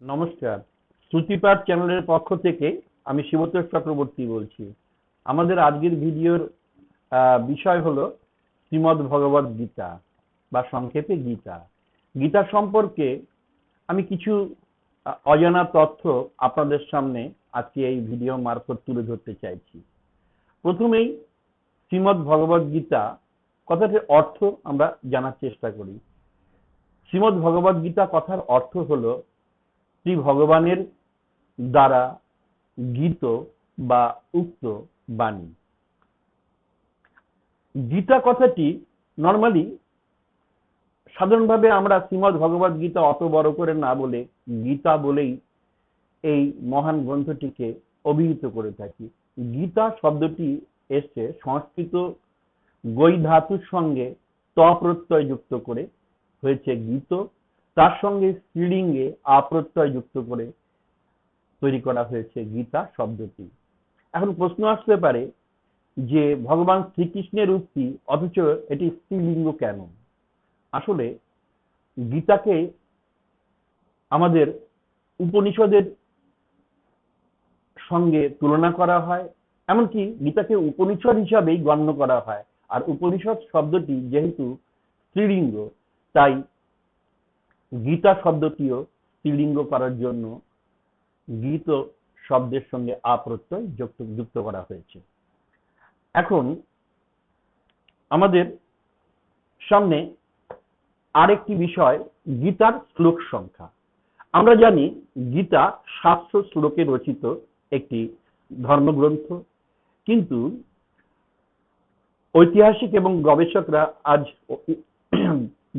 নমস্কার। শ্রুতিপাঠ চ্যানেলের পক্ষ থেকে আমি শিবতোষ চক্রবর্তী বলছি। আমাদের আজকের ভিডিওর বিষয় হলো শ্রীমদ্ ভগবত গীতা বা সংক্ষেপে গীতা। গীতা সম্পর্কে আমি কিছু অজানা তথ্য আপনাদের সামনে আজকে এই ভিডিও মারফত তুলে ধরতে চাইছি। প্রথমেই শ্রীমদ্ ভগবত গীতা কথাটির অর্থ আমরা জানার চেষ্টা করি। শ্রীমদ্ ভগবত গীতা কথার অর্থ হলো শ্রী ভগবানের দ্বারা গীত বা উক্ত বাণী। গীতা কথাটি নর্মালি সাধারণভাবে আমরা শ্রীমদ্ ভগবত গীতা অত বড় করে না বলে গীতা বলেই এই মহান গ্রন্থটিকে অভিহিত করে থাকি। গীতা শব্দটি এসছে সংস্কৃত গৈ ধাতুর সঙ্গে ত প্রত্যয় যুক্ত করে। হয়েছে গীত তার সঙ্গে স্ত্রীলিঙ্গে আপ্রত্যয় যুক্ত করে তৈরি করা হয়েছে গীতা শব্দটি। এখন প্রশ্ন আসতে পারে যে ভগবান শ্রীকৃষ্ণের উক্তি, অথচ এটি স্ত্রীলিঙ্গ কেন? আসলে গীতাকে আমাদের উপনিষদের সঙ্গে তুলনা করা হয়, এমনকি গীতাকে উপনিষদ হিসাবেই গণ্য করা হয়। আর উপনিষদ শব্দটি যেহেতু স্ত্রীলিঙ্গ, তাই গীতা শব্দটিও স্ত্রীলিঙ্গ করার জন্য গীত শব্দের সঙ্গে আপ্রত্যয় যুক্ত যুক্ত করা হয়েছে। এখন আমাদের সামনে আরেকটি বিষয়, গীতার শ্লোক সংখ্যা। আমরা জানি গীতা সাতশো শ্লোকে রচিত একটি ধর্মগ্রন্থ, কিন্তু ঐতিহাসিক এবং গবেষকরা আজ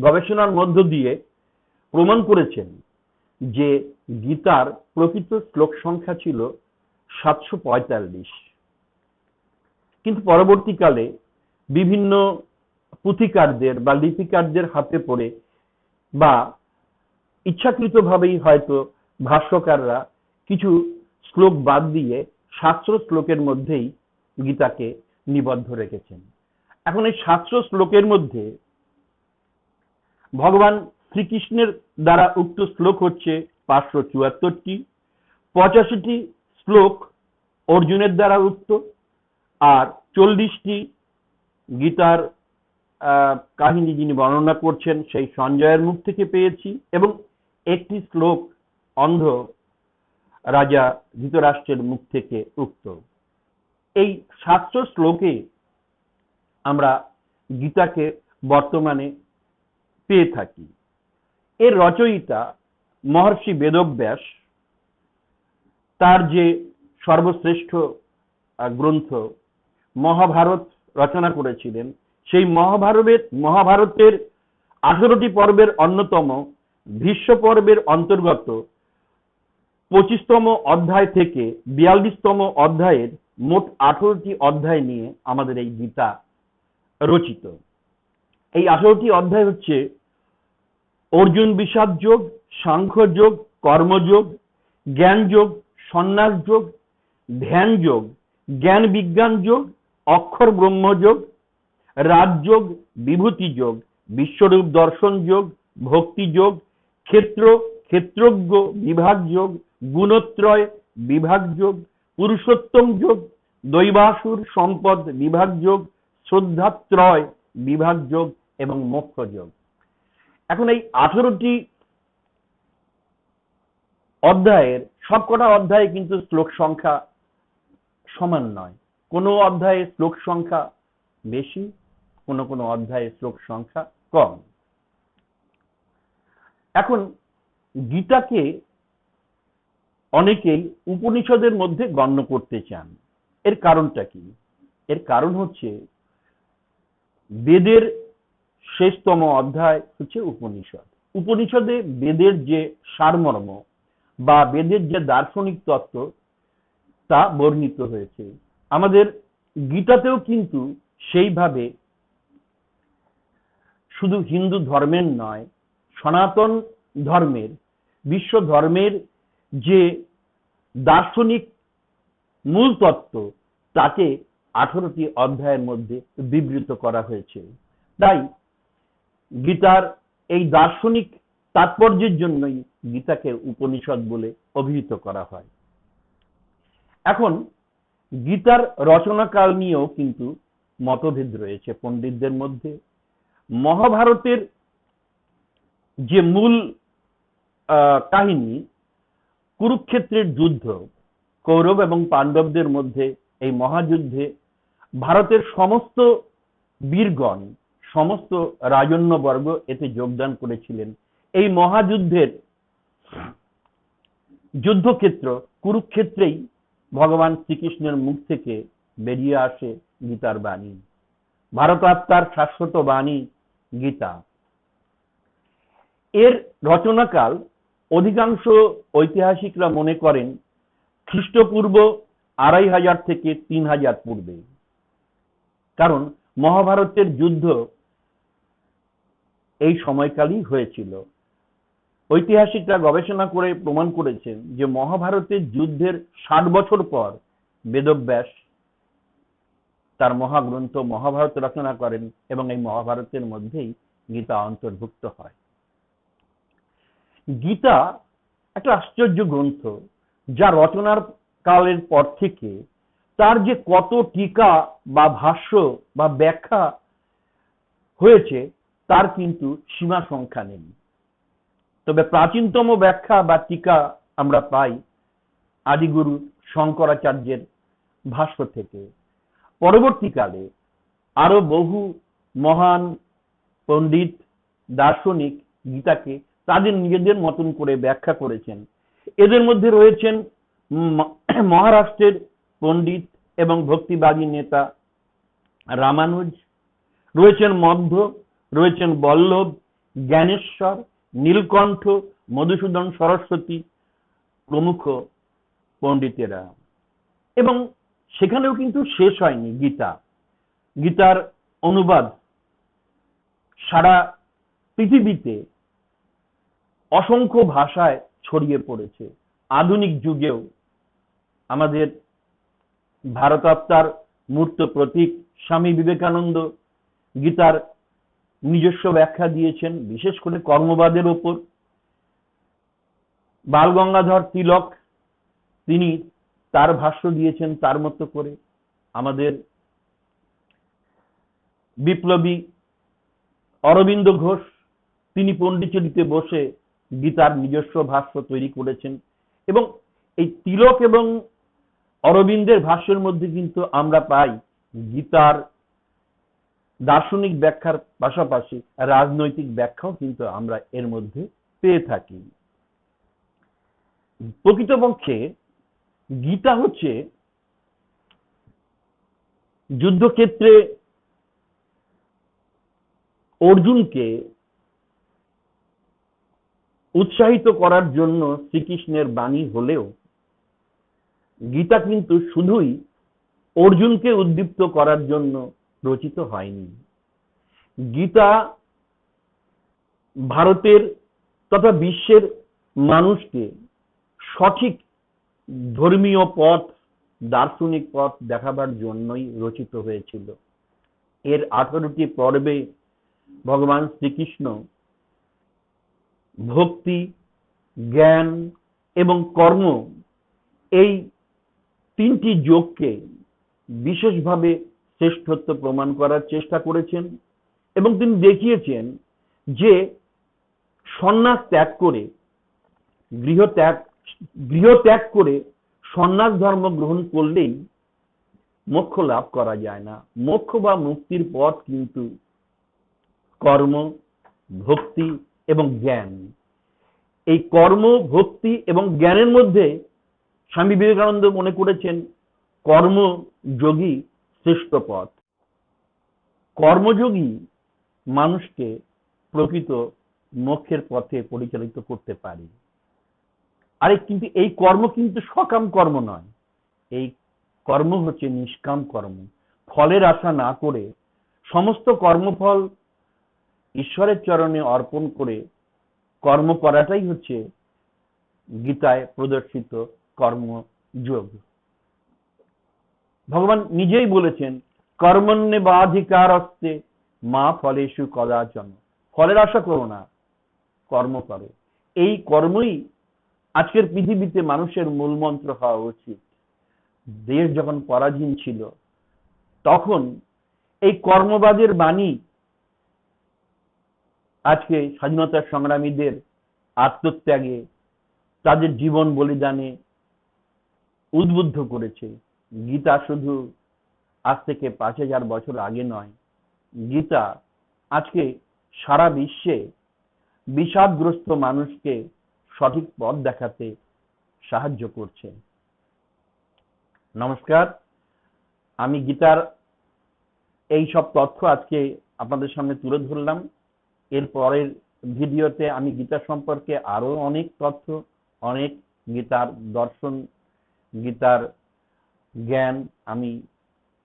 গবেষণার মধ্য দিয়ে প্রমাণ করেছেন যে গীতার প্রকৃত শ্লোক সংখ্যা ছিল সাতশো পঁয়তাল্লিশ। কিন্তু পরবর্তীকালে বিভিন্ন পুঁথিকারদের বা লিপিকারদের হাতে পড়ে বা ইচ্ছাকৃতভাবেই হয়তো ভাষ্যকাররা কিছু শ্লোক বাদ দিয়ে সাতশো শ্লোকের মধ্যেই গীতাকে নিবদ্ধ রেখেছেন। এখন এই সাতশো শ্লোকের মধ্যে ভগবান শ্রীকৃষ্ণের দ্বারা উক্ত শ্লোক হচ্ছে পাঁচশো চুয়াত্তরটি। পঁচাশিটি শ্লোক অর্জুনের দ্বারা উক্ত, আর চল্লিশটি গীতার কাহিনী যিনি বর্ণনা করছেন সেই সঞ্জয়ের মুখ থেকে পেয়েছি এবং একটি শ্লোক অন্ধ রাজা ধৃতরাষ্ট্রের মুখ থেকে উক্ত। এই সাতশো শ্লোকে আমরা গীতাকে বর্তমানে পেয়ে থাকি। এর রচয়িতা মহর্ষি বেদব্যাস, তার যে সর্বশ্রেষ্ঠ গ্রন্থ মহাভারত রচনা করেছিলেন, সেই মহাভারতের মহাভারতের আঠেরোটি পর্বের অন্যতম ভীষ্ম পর্বের অন্তর্গত পঁচিশতম অধ্যায় থেকে বিয়াল্লিশতম অধ্যায়ের মোট আঠেরোটি অধ্যায় নিয়ে আমাদের এই গীতা রচিত। এই আঠেরোটি অধ্যায় হচ্ছে অর্জুন বিষাদ যোগ, সাংখ্য যোগ কর্মযোগ জ্ঞান যোগ, সন্ন্যাস যোগ, ধ্যান যোগ, জ্ঞান বিজ্ঞান যোগ, অক্ষর ব্রহ্মযোগ রাজযোগ বিভূতি যোগ, বিশ্বরূপ দর্শন যোগ, ভক্তি যোগ, ক্ষেত্র, ক্ষেত্রজ্ঞ বিভাগ যোগ, গুণত্রয় বিভাগ যোগ, পুরুষোত্তম যোগ, দৈবাসুর সম্পদ বিভাগ যোগ, শ্রদ্ধাত্রয় বিভাগ যোগ এবং মোক্ষ যোগ। এখন এই আঠেরোটি অধ্যায়ের সবকটা অধ্যায়ে কিন্তু শ্লোক সংখ্যা সমান নয়। কোনো অধ্যায়ে শ্লোক সংখ্যা বেশি, কোনো কোনো অধ্যায়ে শ্লোক সংখ্যা কম। এখন গীতাকে অনেকেই উপনিষদের মধ্যে গণ্য করতে চান। এর কারণটা কি? এর কারণ হচ্ছে বেদের শেষতম অধ্যায় হচ্ছে উপনিষদ। উপনিষদে বেদের যে সারমর্ম বা বেদের যে দার্শনিক তত্ত্ব, তা বর্ণিত হয়েছে। আমাদের গীতাতেও কিন্তু সেইভাবে শুধু হিন্দু ধর্মের নয়, সনাতন ধর্মের, বিশ্ব ধর্মের যে দার্শনিক মূল তত্ত্ব, তাকে আঠারোটি অধ্যায়ের মধ্যে বিবৃত করা হয়েছে। তাই গীতার এই দার্শনিক তাৎপর্যের জন্যই গীতাকে উপনিষদ বলে অভিহিত করা হয়। এখন গীতার রচনাকাল নিয়েও কিন্তু মতভেদ রয়েছে পণ্ডিতদের মধ্যে। মহাভারতের যে মূল কাহিনী, কুরুক্ষেত্রের যুদ্ধ, কৌরব এবং পাণ্ডবদের মধ্যে এই মহাযুদ্ধে ভারতের সমস্ত বীরগণ সমস্ত রাজন্যবর্গ এতে যোগদান করেছিলেন। এই মহাযুদ্ধের যুদ্ধক্ষেত্র কুরুক্ষেত্রেই ভগবান শ্রীকৃষ্ণের মুখ থেকে বেরিয়ে আসে গীতার বাণী। ভারতাত্মার শাশ্বত বাণী গীতা। এর রচনাকাল অধিকাংশ ঐতিহাসিকরা মনে করেন খ্রিস্টপূর্ব আড়াই হাজার থেকে তিন হাজার পূর্বে। কারণ মহাভারতের যুদ্ধ এই সময়কালই হয়েছিল। ঐতিহাসিকরা গবেষণা করে প্রমাণ করেছেন যে মহাভারতের যুদ্ধের ষাট বছর পর বেদব্যাস তার মহাগ্রন্থ মহাভারত রচনা করেন এবং এই মহাভারতের মধ্যেই গীতা অন্তর্ভুক্ত হয়। গীতা একটা আশ্চর্য গ্রন্থ যা রচনার কালের পর থেকে তার যে কত টিকা বা ভাষ্য বা ব্যাখ্যা হয়েছে তার কিন্তু সীমা সংখ্যা নেই। তবে প্রাচীনতম ব্যাখ্যা বা টিকা আমরা পাই আদিগুরু শঙ্করাচার্যের ভাষ্য থেকে। পরবর্তীকালে আরও বহু মহান পণ্ডিত, দার্শনিক গীতাকে তাদের নিজেদের মতন করে ব্যাখ্যা করেছেন। এদের মধ্যে রয়েছেন মহারাষ্ট্রের পণ্ডিত এবং ভক্তিবাদী নেতা রামানুজ, রয়েছেন মধ্য রয়েছেন বল্লভ, জ্ঞানেশ্বর, নীলকণ্ঠ, মধুসূদন সরস্বতী প্রমুখ পণ্ডিতেরা। এবং সেখানেও কিন্তু শেষ হয়নি গীতা। গীতার অনুবাদ সারা পৃথিবীতে অসংখ্য ভাষায় ছড়িয়ে পড়েছে। আধুনিক যুগেও আমাদের ভারতাত্মার মূর্ত প্রতীক স্বামী বিবেকানন্দ গীতার নিজস্ব ব্যাখ্যা দিয়েছেন, বিশেষ করে কর্মবাদের ওপর। বালগঙ্গাধর তিলক, তিনি তার ভাষ্য দিয়েছেন তার মতো করে। আমাদের বিপ্লবী অরবিন্দ ঘোষ, তিনি পণ্ডিচেরিতে বসে গীতার নিজস্ব ভাষ্য তৈরি করেছেন। এবং এই তিলক এবং অরবিন্দের ভাষ্যের মধ্যে কিন্তু আমরা পাই গীতার দার্শনিক ব্যাখ্যার পাশাপাশি রাজনৈতিক ব্যাখ্যাও কিন্তু আমরা এর মধ্যে পেয়ে থাকি। প্রকৃতপক্ষে গীতা হচ্ছে যুদ্ধক্ষেত্রে অর্জুনকে উৎসাহিত করার জন্য শ্রীকৃষ্ণের বাণী হলেও গীতা কিন্তু শুধুই অর্জুনকে উদ্দীপ্ত করার জন্য রচিত হয়নি। গীতা ভারতের তথা বিশ্বের মানুষকে সঠিক ধর্মীয় পথ, দার্শনিক পথ দেখাবার জন্যই রচিত হয়েছিল। এর আঠারোটি পর্বে ভগবান শ্রীকৃষ্ণ ভক্তি, জ্ঞান এবং কর্ম এই তিনটি যোগকে বিশেষভাবে শ্রেষ্ঠত্ব প্রমাণ করার চেষ্টা করেছেন এবং তিনি দেখিয়েছেন যে সন্ন্যাস ত্যাগ করে গৃহত্যাগ গৃহত্যাগ করে সন্ন্যাস ধর্ম গ্রহণ করলেই মোক্ষ লাভ করা যায় না। মোক্ষ বা মুক্তির পথ কিন্তু কর্ম, ভক্তি এবং জ্ঞান। এই কর্ম, ভক্তি এবং জ্ঞানের মধ্যে স্বামী বিবেকানন্দ মনে করেছেন, কর্মযোগী শ্রেষ্ঠ পথ কর্মযোগী মানুষকে প্রকৃত মোক্ষের পথে পরিচালিত করতে পারে। আরে, কিন্তু এই কর্ম কিন্তু সকাম কর্ম নয়। এই কর্ম হচ্ছে নিষ্কাম কর্ম। ফলের আশা না করে সমস্ত কর্মফল ঈশ্বরের চরণে অর্পণ করে কর্ম করাটাই হচ্ছে গীতায় প্রদর্শিত কর্মযোগ। ভগবান নিজেই বলেছেন, কর্মণ্যে বা অধিকার অস্তে মা ফলেশু কদাচন। ফলের আশা করো না, কর্ম করো। এই কর্মই আজকের পৃথিবীতে মানুষের মূলমন্ত্র হওয়া উচিত। দেশ যখন পরাধীন ছিল, তখন এই কর্মবাদের বাণী আজকে স্বাধীনতা সংগ্রামীদের আত্মত্যাগে, তাদের জীবন বলিদানে উদ্বুদ্ধ করেছে। গীতা শুধু আজ থেকে পাঁচ হাজার বছর আগে নয়, গীতা আজকে সারা বিশ্বে বিষাদগ্রস্ত মানুষকে সঠিক পথ দেখাতে সাহায্য করছে। নমস্কার, আমি গীতার এই সব তথ্য আজকে আপনাদের সামনে তুলে ধরলাম। এর পরের ভিডিওতে আমি গীতা সম্পর্কে আরও অনেক তথ্য, অনেক গীতার দর্শন, গীতার জ্ঞান আমি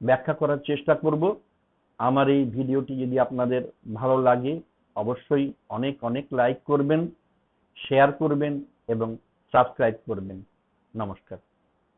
ব্যাখ্যা করার চেষ্টা করব। আমার এই ভিডিওটি যদি আপনাদের ভালো লাগে, অবশ্যই অনেক অনেক লাইক করবেন শেয়ার করবেন এবং সাবস্ক্রাইব করবেন। নমস্কার।